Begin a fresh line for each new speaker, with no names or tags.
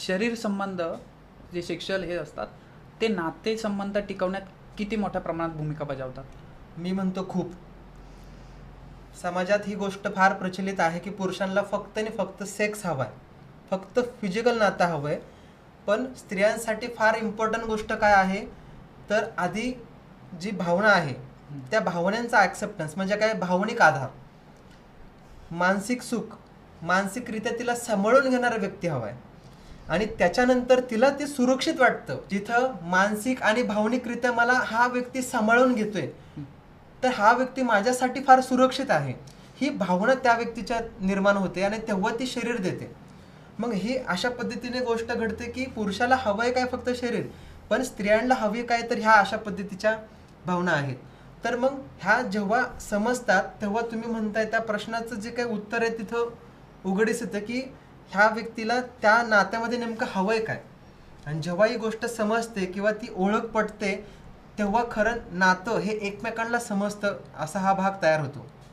शरीर संबंध जे सेक्शुअल हे असतात ते नाते संबंध टिकवण्यात किती मोठ्या प्रमाणात भूमिका बजावतात?
मी म्हणतो खूप. समाजात ही गोष्ट फार प्रचलित आहे की पुरुषांना फक्त आणि फक्त सेक्स हवा आहे फक्त फिजिकल नातं हवं आहे पण स्त्रियांसाठी फार इम्पॉर्टंट गोष्ट काय आहे? तर आधी जी भावना आहे त्या भावनांचा ॲक्सेप्टन्स म्हणजे काय? भावनिक आधार. मानसिक सुख मानसिकरित्या तिला सांभाळून घेणारा व्यक्ती हवा आहे आणि त्याच्यानंतर तिला ते सुरक्षित वाटतं. जिथं मानसिक आणि भावनिकरित्या मला हा व्यक्ती सांभाळून घेतोय तर हा व्यक्ती माझ्यासाठी फार सुरक्षित आहे. ही भावना त्या व्यक्तीच्या निर्माण होते आणि तेव्हा ती शरीर देते. मग ही अशा पद्धतीने गोष्ट घडते की पुरुषाला हवंय काय फक्त शरीर पण स्त्रियांना हवी काय तर ह्या अशा पद्धतीच्या भावना आहेत. तर मग ह्या जेव्हा समजतात तेव्हा तुम्ही म्हणताय त्या प्रश्नाचं जे काही उत्तर आहे तिथं उघडीस येतं की ह्या व्यक्तीला त्या नात्यामध्ये नेमकं हवं आहे काय? आणि जेव्हा ही गोष्ट समजते किंवा ती ओळख पटते तेव्हा खरं नातं हे एकमेकांना समजतं असा हा भाग तयार होतो.